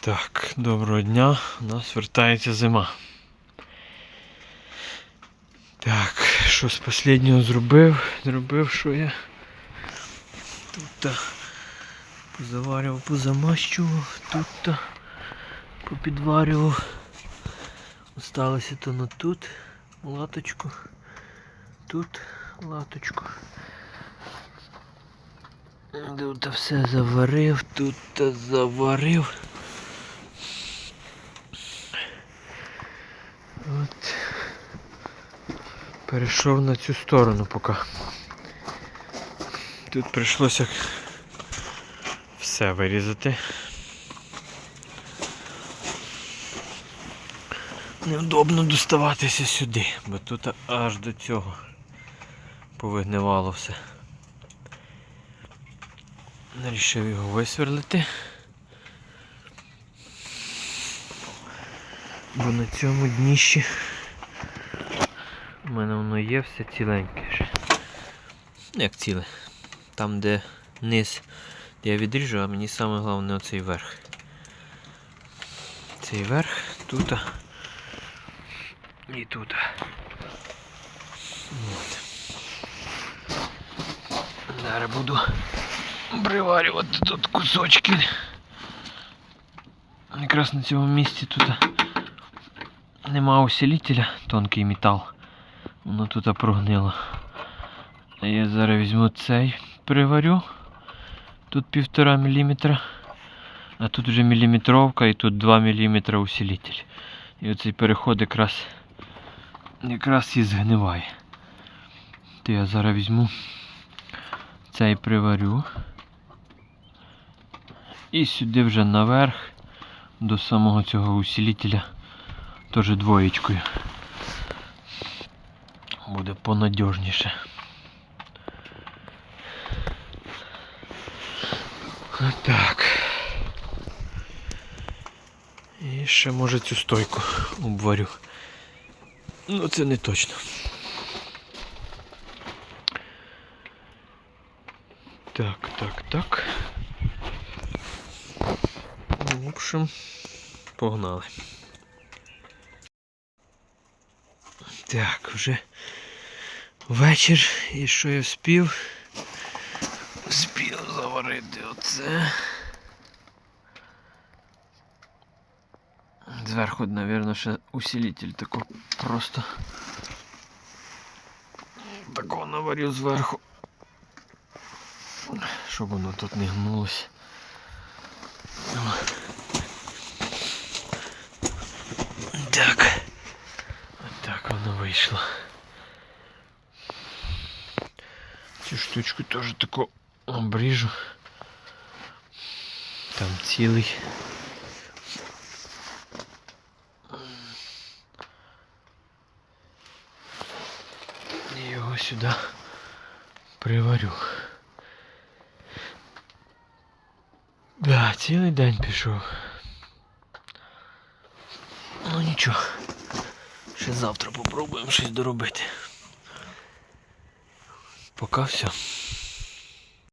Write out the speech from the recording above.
Так, доброго дня. У нас вертається зима. Так, що з останнього зробив? Зробив, що я тут позаварював, позамащував, тут попідварював. Осталося то на тут латочку, тут латочку. Тут все заварив, тут заварив. От. Перейшов на цю сторону поки. Тут прийшлося все вирізати. Неудобно доставатися сюди, бо тут аж до цього повигнивало все. Рішив його висверлити. Бо на цьому дніщі у мене воно є все ціленьке. Ну, Як ціле. Там, де низ, де я відріжу, а мені саме головне оцей верх. Цей верх тут і тут. От. Зараз буду приварювати тут кусочки. Якраз на цьому місці тут нема усилителя, тонкий метал. Воно тут прогнило. Я зараз візьму цей, приварю. Тут півтора міліметра. А тут вже міліметровка і тут 2 міліметра усилитель. І оцей переход якраз якраз і згниває. То я зараз візьму цей приварю. І сюди вже наверх до самого цього усилителя теж двоєчкою. Буде понадіжніше. Так. І ще може цю стойку обварю. Ну це не точно. Так, так, так. Ну, В общем, погнали. Так, вже вечір і що я вспів? Вспів заварити оце. Зверху, мабуть, ще усилитель тако просто. Такого наварю зверху. Щоб воно тут не гнулося. вийшло. Цю штучку теж таку обріжу. Там цілий. І його сюди приварю. Да, цілий день пішов. Ну нічого. Ще завтра попробуємо щось доробити. Поки все.